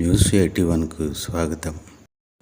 News eighty వన్కు స్వాగతం.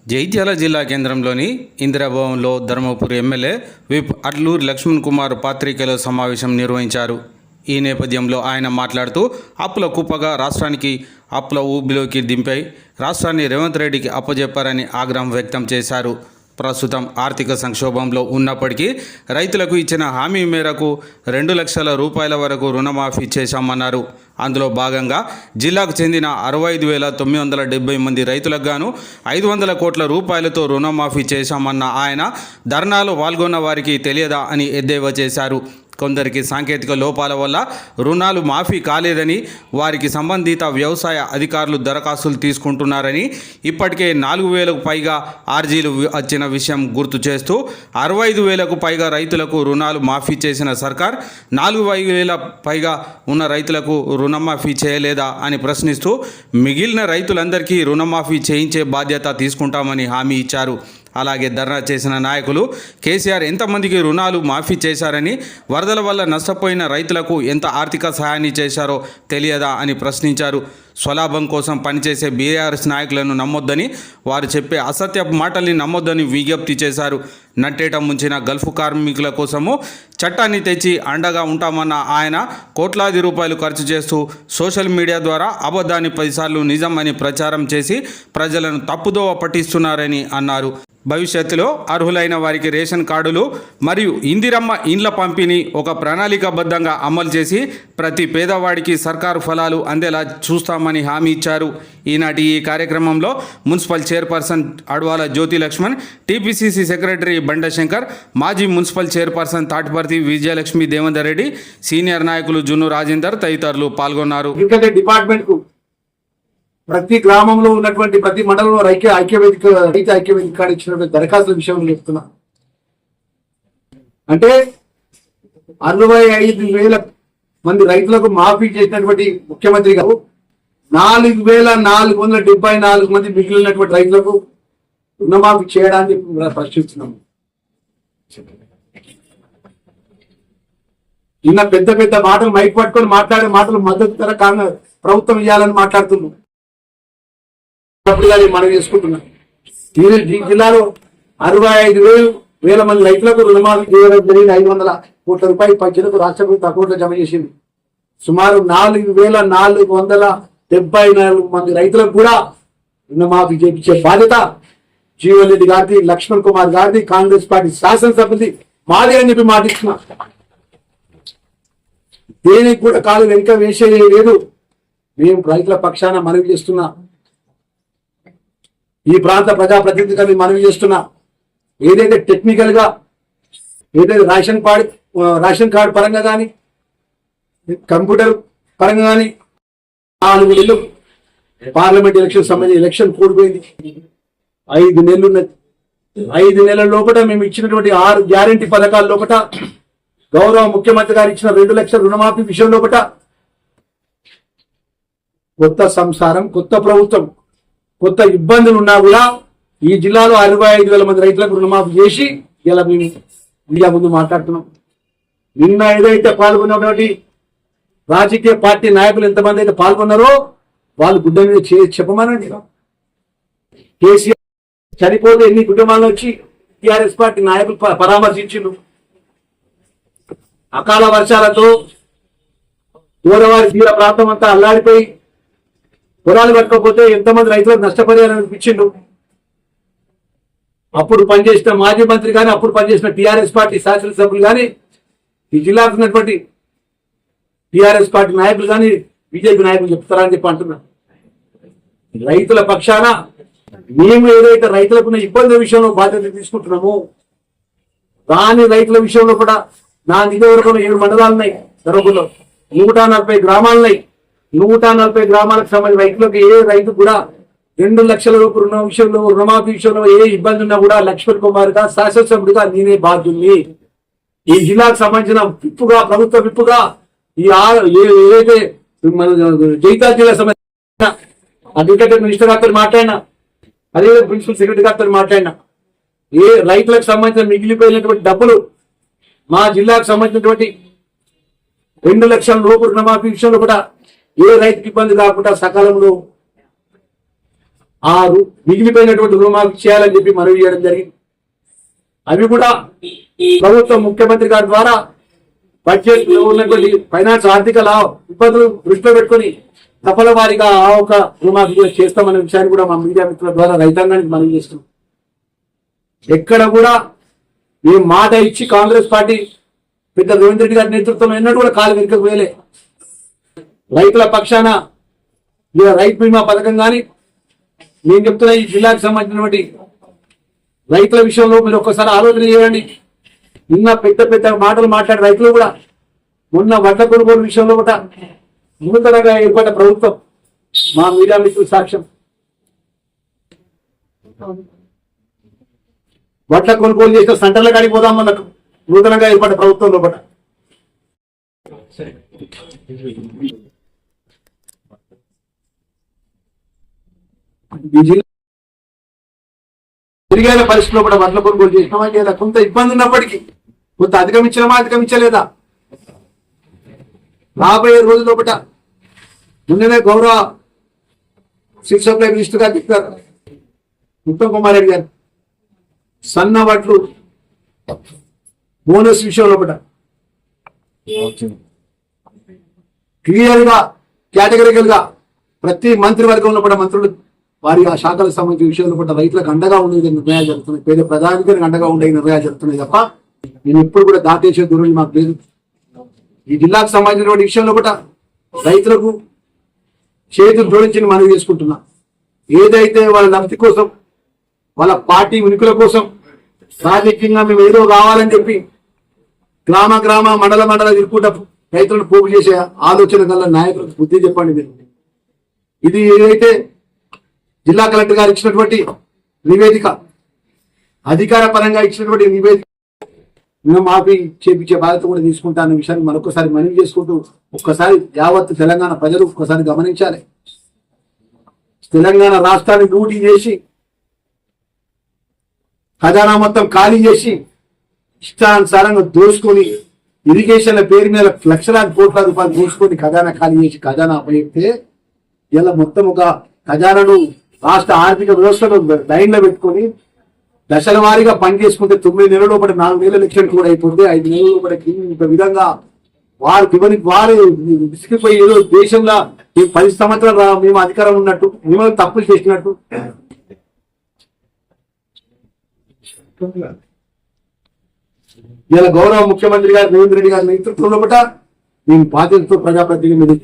జైత్యాల జిల్లా కేంద్రంలోని ఇందిరాభవన్లో ధర్మపురి ఎమ్మెల్యే విప్ అడ్లూరు లక్ష్మణ్ కుమార్ పాత్రికేయుల సమావేశం నిర్వహించారు. ఈ నేపథ్యంలో ఆయన మాట్లాడుతూ అప్పుల కుప్పగా రాష్ట్రానికి అప్పుల ఊబిలోకి దింపై రాష్ట్రాన్ని రేవంత్ రెడ్డికి అప్పజెప్పారని ఆగ్రహం వ్యక్తం చేశారు. ప్రస్తుతం ఆర్థిక సంక్షోభంలో ఉన్నప్పటికీ రైతులకు ఇచ్చిన హామీ మేరకు రెండు లక్షల రూపాయల వరకు రుణమాఫీ చేశామన్నారు. అందులో భాగంగా జిల్లాకు చెందిన అరవై ఐదు వేల తొమ్మిది వందల డెబ్బై మంది రైతులకు గాను ఐదు వందల కోట్ల రూపాయలతో రుణమాఫీ చేశామన్న ఆయన ధర్నాలో పాల్గొన్న వారికి తెలియదా అని ఎద్దేవా చేశారు. కొందరికి సాంకేతిక లోపాల వల్ల రుణాలు మాఫీ కాలేదని వారికి సంబంధిత వ్యవసాయ అధికారులు దరఖాస్తులు తీసుకుంటున్నారని ఇప్పటికే నాలుగు వేలకు పైగా ఆర్జీలు వచ్చిన విషయం గుర్తు చేస్తూ అరవై ఐదు వేలకు పైగా రైతులకు రుణాలు మాఫీ చేసిన సర్కార్ నాలుగు వేల పైగా ఉన్న రైతులకు రుణ రుణమాఫీ చేయలేదా అని ప్రశ్నిస్తూ మిగిలిన రైతులందరికీ రుణమాఫీ చేయించే బాధ్యత తీసుకుంటామని హామీ ఇచ్చారు. అలాగే ధర్నా చేసిన నాయకులు కేసీఆర్ ఎంతమందికి రుణాలు మాఫీ చేశారని వరదల వల్ల నష్టపోయిన రైతులకు ఎంత ఆర్థిక సహాయాన్ని చేశారో తెలియదా అని ప్రశ్నించారు. స్వలాభం కోసం పనిచేసే బీఆర్ఎస్ నాయకులను నమ్మొద్దని వారు చెప్పే అసత్య మాటల్ని నమ్మొద్దని విజ్ఞప్తి చేశారు. నట్టేట ముంచిన గల్ఫ్ కార్మికుల కోసము చట్టాన్ని తెచ్చి అండగా ఉంటామన్న ఆయన కోట్లాది రూపాయలు ఖర్చు చేస్తూ సోషల్ మీడియా ద్వారా అబద్ధాన్ని పదిసార్లు నిజం అని ప్రచారం చేసి ప్రజలను తప్పుదోవ పట్టిస్తున్నారని అన్నారు. భవిష్యత్తులో అర్హులైన వారికి రేషన్ కార్డులు మరియు ఇందిరమ్మ ఇండ్ల పంపిణీ ఒక ప్రణాళికాబద్ధంగా అమలు చేసి ప్రతి పేదవాడికి సర్కారు ఫలాలు అందేలా చూస్తామని హామీ ఇచ్చారు. ఈనాటి ఈ కార్యక్రమంలో municipal chairperson Advala Jyothi Laxman TPCC secretary Banda Shankar మాజీ municipal chairperson Tatiparthi Vijayalakshmi Devender Reddy senior నాయకులు జున్ను రాజేందర్ తదితరులు పాల్గొన్నారు. డిపార్ట్మెంట్కు ప్రతి గ్రామంలో ఉన్నటువంటి ప్రతి మండలంలో ఐక్య ఐక్యవేదిక రైతు ఐక్యవేదిక కాడ ఇచ్చినటువంటి దరఖాస్తుల విషయంలో చెప్తున్నా. అంటే అరవై ఐదు వేల మంది రైతులకు మాఫీ చేసినటువంటి ముఖ్యమంత్రి గారు నాలుగు వేల నాలుగు వందల డెబ్బై నాలుగు మంది మిగిలినటువంటి రైతులకు రుణమాఫీ చేయడానికి ప్రశ్నిస్తున్నాము. నిన్న పెద్ద పెద్ద మాటలు మైక్ పట్టుకొని మాట్లాడే మాటలు మద్దతు ధర కాంగ్రెస్ ప్రభుత్వం ఇవ్వాలని మాట్లాడుతున్నాం అప్పుడుగా నేను మనం చేసుకుంటున్నాం. ఈ- జిల్లాలో అరవై ఐదు వేలు వేల మంది రైతులకు రుణమాఫీ చేయడం జరిగింది. ఐదు వందల కోట్ల రూపాయలు పంచులకు రాష్ట్ర ప్రభుత్వం అకౌంట్లో జమ చేసింది. సుమారు నాలుగు వేల నాలుగు వందల డెబ్బై నాలుగు మంది రైతులకు కూడా రుణమాఫీ చేయించే బాధ్యత జీవన్రెడ్డి గారిది లక్ష్మణ్ కుమార్ గారిది కాంగ్రెస్ పార్టీ శాసనసభ్యుది మాది అని చెప్పి మాటిస్తున్నా. దేనికి కూడా కాలు వెనుక వేసేది లేదు. మేము రైతుల పక్షాన మనవి చేస్తున్నా. ఈ ప్రాంత ప్రజాప్రతినిధిగా మేము మనవి చేస్తున్నా. ఏదైతే టెక్నికల్గా ఏదైతే రేషన్ కార్డు రేషన్ కార్డు పరంగా కానీ కంప్యూటర్ పరంగా కానీ నాలుగు నెలలు పార్లమెంట్ ఎలక్షన్ సంబంధించి ఎలక్షన్ కూడిపోయింది. ఐదు నెలలు ఉన్నది. ఐదు నెలల లోపల మేము ఇచ్చినటువంటి ఆరు గ్యారంటీ పథకాల లోపల గౌరవ ముఖ్యమంత్రి గారు ఇచ్చిన రెండు లక్షల రుణమాఫీ విషయం లోపల కొత్త సంసారం కొత్త ప్రభుత్వం కొత్త ఇబ్బందులు ఉన్నా కూడా ఈ జిల్లాలో అరవై ఐదు వేల మంది రైతులకు రుణమాఫీ చేసి ఇలా మేము మీడియా ముందు మాట్లాడుతున్నాం. నిన్న ఏదైతే పాల్గొన్నటువంటి రాజకీయ పార్టీ నాయకులు ఎంతమంది అయితే పాల్గొన్నారో వాళ్ళు గుడ్డ మీద చే- చెప్పమనండి. కేసీఆర్ చనిపోతే ఎన్ని కుటుంబాలు వచ్చి టిఆర్ఎస్ పార్టీ నాయకులు ప- పరామర్శించిండు అకాల వర్షాలతో గోదావరి తీర ప్రాంతం అంతా అల్లాడిపోయి పొలాలు కట్టుకోకపోతే ఎంతమంది రైతులకు నష్టపరిహారం ఇచ్చిండు అప్పుడు పనిచేసిన మాజీ మంత్రి కానీ అప్పుడు పనిచేసిన టీఆర్ఎస్ పార్టీ శాసనసభ్యులు కానీ ఈ జిల్లాకు ఉన్నటువంటి టిఆర్ఎస్ పార్టీ నాయకులు కానీ బీజేపీ నాయకులు చెప్తారని చెప్పి అంటున్నా. రైతుల పక్షాన మేము ఏదైతే రైతులకు ఇబ్బంది ఇబ్బందుల విషయంలో బాధ్యత తీసుకుంటున్నామో దాని రైతుల విషయంలో కూడా నా నియోజకవర్గంలో ఏడు మండలాలున్నాయి. ఉన్నాయి నూట నలభై గ్రామాలున్నాయి. నూట నలభై గ్రామాలకు సంబంధించిన రైతులకు ఏ రైతు కూడా రెండు లక్షల రూపాయలు రుణ విషయంలో రుణమాఫీ విషయంలో ఏ ఇబ్బంది ఉన్నా కూడా లక్ష్మణ్ కుమార్గా శాసనసభ్యుడిగా నేనే బాధ్యుల్ని ఈ జిల్లాకు సంబంధించిన విప్పుగా ప్రభుత్వ విప్పుగా ఈ ఏదైతే మన జైతాల్ జిల్లా సంబంధించిన అడ్వకేట్ మినిస్టర్ గారితో మాట్లాడినా అదే ప్రిన్సిపల్ సెక్రటరీ గారితో మాట్లాడినా ఏ రైతులకు సంబంధించిన మిగిలిపోయినటువంటి డబ్బులు మా జిల్లాకు సంబంధించినటువంటి రెండు లక్షల రూపాయలు రుణమాఫీ విషయంలో కూడా ఏ రైతుకి ఇబ్బంది కాకుండా సకాలంలో ఆ మిగిలిపోయినటువంటి రుణమాఫీ చేయాలని చెప్పి మనవి చేయడం జరిగింది. అవి కూడా ప్రభుత్వం ముఖ్యమంత్రి గారి ద్వారా బడ్జెట్లో ఉన్నటువంటి ఫైనాన్స్ ఆర్థిక ఇబ్బందులు దృష్టిలో పెట్టుకొని తపల వారిగా ఆ ఒక రుణమాఫీ కూడా చేస్తామనే విషయాన్ని కూడా మా మీడియా మిత్రుల ద్వారా రైతాంగానికి మనం చేస్తున్నాం. ఎక్కడ కూడా ఈ మాట ఇచ్చి కాంగ్రెస్ పార్టీ పెద్ద రేవంత్ రెడ్డి గారి నేతృత్వం ఎన్నడూ కూడా కాలు వెనుకకు వేయలే. రైతుల పక్షాన ఇక రైతు బీమా పథకం కానీ నేను చెప్తున్నా ఈ జిల్లాకు సంబంధించినటువంటి రైతుల విషయంలో మీరు ఒక్కసారి ఆలోచన చేయండి. నిన్న పెద్ద పెద్ద మాటలు మాట్లాడే రైతులు కూడా మొన్న వడ్ల కొనుగోలు విషయంలో కూడా నూతనంగా ఏర్పడ్డ ప్రభుత్వం మా మీడియా మిత్రులు సాక్ష్యం. వడ్ల కొనుగోలు చేసిన సెంటర్ల కాడికి పోదాం మనకు నూతనంగా ఏర్పడ్డ ప్రభుత్వం లోపల. తిరిగైన పరిస్థితిలో కూడా వడ్ల కొనుగోలు చేసినామా లేదా? కొంత ఇబ్బంది ఉన్నప్పటికీ కొంత అధిగమించినమా అధిగమించలేదా రాబోయే రోజుల్లో లోపల నిన్ననే గౌరవ సివిల్ సప్లై మినిస్టర్ గారు చెప్పారు. ఉత్తమ్ కుమార్ రెడ్డి గారు సన్న వడ్లు బోనస్ విషయంలో కూడా క్లియర్గా కేటగిరికల్గా ప్రతి మంత్రివర్గంలో కూడా మంత్రులు వారి ఆ శాఖలకు సంబంధించిన విషయంలో కూడా రైతులకు అండగా ఉండే నిర్ణయాలు జరుగుతున్నాయి. పేద ప్రధానికి అండగా ఉండే నిర్ణయాలు జరుగుతున్నాయి తప్ప నేను ఎప్పుడు కూడా దాటేసే దూరం మాకు లేదు. ఈ జిల్లాకు సంబంధించినటువంటి విషయంలో కూడా రైతులకు చేతులు జోడించి మనవి చేసుకుంటున్నా. ఏదైతే వాళ్ళ లబ్ధి కోసం వాళ్ళ పార్టీ ఉనికుల కోసం రాజకీయంగా మేము ఏదో కావాలని చెప్పి గ్రామ గ్రామ మండల మండల తిరుగుకుంటా రైతులను పోగు చేసే ఆలోచన గల నాయకులకు బుద్ధి చెప్పండి మీరు. ఇది ఏదైతే జిల్లా కలెక్టర్ గారు ఇచ్చినటువంటి నివేదిక అధికార పరంగా ఇచ్చినటువంటి నివేదిక రుణమాఫీ చేపించే బాధ్యత కూడా తీసుకుంటాన్న విషయాన్ని మరొకసారి మనవి చేసుకుంటూ ఒక్కసారి యావత్ తెలంగాణ ప్రజలు ఒక్కసారి గమనించాలి. తెలంగాణ రాష్ట్రాన్ని డ్యూటీ చేసి ఖజానా మొత్తం ఖాళీ చేసి ఇష్టానుసారంగా దోసుకొని ఇరిగేషన్ల పేరు మీద లక్షలాది కోట్ల రూపాయలు దోసుకొని ఖజానా ఖాళీ చేసి ఖజానా అప్పగిస్తే ఇలా మొత్తం ఒక ఖజానాను రాష్ట్ర ఆర్థిక వ్యవస్థను లైన్లో పెట్టుకొని దశల వారీగా పని చేసుకుంటే తొమ్మిది నెలల లోపల నాలుగు వేల లక్షలు కూడా అయిపోతుంది ఐదు నెలల లోపల విధంగా వారు చివరికి వారు విసిగిపోయి ఏదో దేశంలో ఈ పది సంవత్సరాలు మేము అధికారం ఉన్నట్టు మేము తప్పులు చేసినట్టు. ఇలా గౌరవ ముఖ్యమంత్రి గారు రేవంత్ రెడ్డి గారి నేతృత్వంలో కూడా మేము బాధ్యతతో ప్రజాప్రతినిధి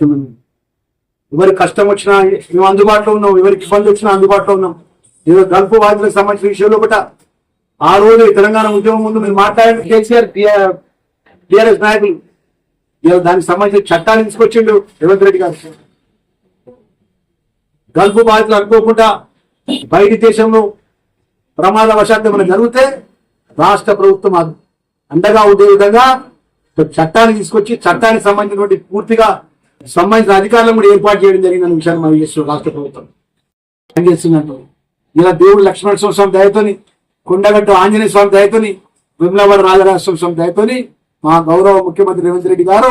ఎవరికి కష్టం వచ్చినా మేము అందుబాటులో ఉన్నాం ఎవరికి ఇబ్బంది వచ్చినా అందుబాటులో ఉన్నాం. ఏదో గల్ఫ్ బాధితులకు సంబంధించిన విషయంలో కూడా ఆ రోజు తెలంగాణ ఉద్యమం ముందు మీరు మాట్లాడిన కేసీఆర్ టిఆర్ఎస్ నాయకులు. ఇలా దానికి సంబంధించిన చట్టాలు తీసుకొచ్చిండు రేవంత్ రెడ్డి గారు. గల్ఫ్ బాధితులు అనుకోకుండా బయటి దేశంలో ప్రమాదవశాత్తు ఏమైనా జరిగితే రాష్ట్ర ప్రభుత్వం అ- అండగా ఉండే విధంగా చట్టాన్ని తీసుకొచ్చి చట్టానికి సంబంధించినటువంటి పూర్తిగా సంబంధించిన అధికారులను కూడా ఏర్పాటు చేయడం జరిగిందన్న విషయాన్ని మనం చేస్తున్నాం రాష్ట్ర ప్రభుత్వం పనిచేస్తున్నట్టు. ఇలా దేవుడు లక్ష్మణ స్వామి దయతోని కొండగట్టు ఆంజనేయ స్వామి దయతోని విమలవాడ రాజరాజస్వామి స్వామి దయతోని మా గౌరవ ముఖ్యమంత్రి రేవంత్ రెడ్డి గారు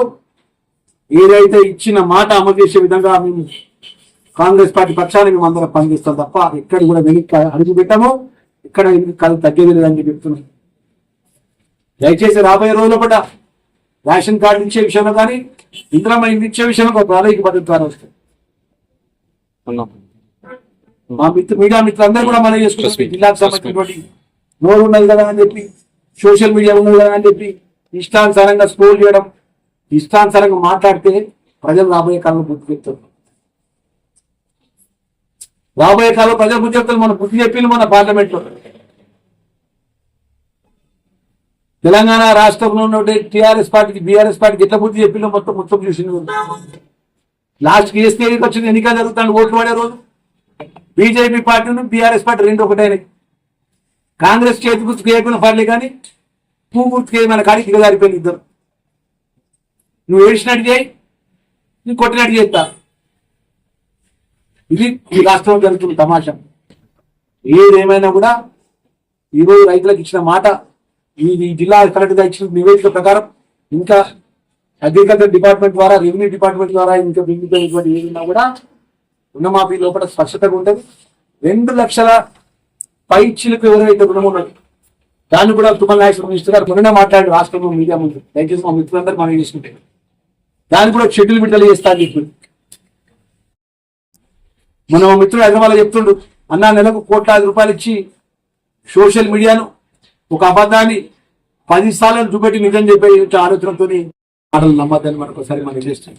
ఏదైతే ఇచ్చిన మాట అమలు చేసే విధంగా మేము కాంగ్రెస్ పార్టీ పక్షాన్ని మేము అందరం పనిచేస్తాం తప్ప ఎక్కడ కూడా వెనక్కి అడుగు పెట్టాము ఇక్కడ వెనక్కి తగ్గేది లేదని చెప్తున్నాం. దయచేసి రాబోయే రోజుల పట్ల రేషన్ కార్డు ఇచ్చే విషయంలో కానీ ఇంద్రమ్మ ఇంటి ఇచ్చే విషయంలో ఒక ప్రాధాన్యత పద్ధతి ద్వారా వస్తుంది. మా మిత్రు మీడియా మిత్రులందరూ కూడా మనం చేసుకుంటాం జిల్లాకు సంబంధించినటువంటి నోరు ఉన్నది కదా అని చెప్పి సోషల్ మీడియా ఉన్నది కదా అని చెప్పి ఇష్టానుసారంగా స్క్రోల్ చేయడం ఇష్టానుసారంగా మాట్లాడితే ప్రజలు రాబోయే కాలంలో బుద్ధి చెప్తారు. రాబోయే కాలంలో ప్రజలు బుద్ధి చెప్తారు. మన బుద్ధి చెప్పింది మన పార్లమెంట్ తెలంగాణ రాష్ట్రంలో ఉన్న టీఆర్ఎస్ పార్టీకి బీఆర్ఎస్ పార్టీకి ఎట్లా బుద్ధి చెప్పిందో మొత్తం మొత్తం చూసింది లాస్ట్ కేసు తేదీకి వచ్చింది? ఎన్నిక జరుగుతాను ఓట్లు పడే రోజు. బీజేపీ పార్టీను బీఆర్ఎస్ పార్టీ రెండు ఒకటైనాయి. కాంగ్రెస్ చేతి గుర్తుకు వేయకుండా పర్లే కానీ పువ్వు గుర్తుకు వేయమని కాడికి దిగజారిపోయింది ఇద్దరు. నువ్వు ఏడిచినట్టు చేయి నువ్వు కొట్టినట్టు చేస్తా. ఇది ఈ రాష్ట్రంలో జరుగుతున్న తమాషా. ఏదేమైనా కూడా ఈరోజు రైతులకు ఇచ్చిన మాట ఈ జిల్లా కలెక్టర్ ఇచ్చిన నివేదిక ప్రకారం ఇంకా అగ్రికల్చర్ డిపార్ట్మెంట్ ద్వారా రెవెన్యూ డిపార్ట్మెంట్ ద్వారా ఇంకా మిగిలిపోయినటువంటి ఏదైనా కూడా రుణమాఫీ లోపల స్పష్టతగా ఉంటుంది. రెండు లక్షల పైచిలకు ఎవరైతే రుణం ఉన్నది దాన్ని కూడా తుమ్మల నాయకులు ఇస్తున్నారు మొన్న మాట్లాడి రాష్ట్రంలో మీడియా ముందు. దయచేసి మా మిత్రులందరూ మనం చేసుకుంటే. దాన్ని కూడా షెడ్యూల్ విడుదల చేస్తాను అని మన మా మిత్రుడు హైదరాబాద్ చెప్తుండు అన్నా నెలకు కోట్లాది రూపాయలు ఇచ్చి సోషల్ మీడియాను ఒక అబద్ధాన్ని పది సార్లు చూపెట్టి నిజం చెప్పే ఆలోచనతో మాటలు నమ్మద్దని మనకు ఒకసారి మనం చేస్తాం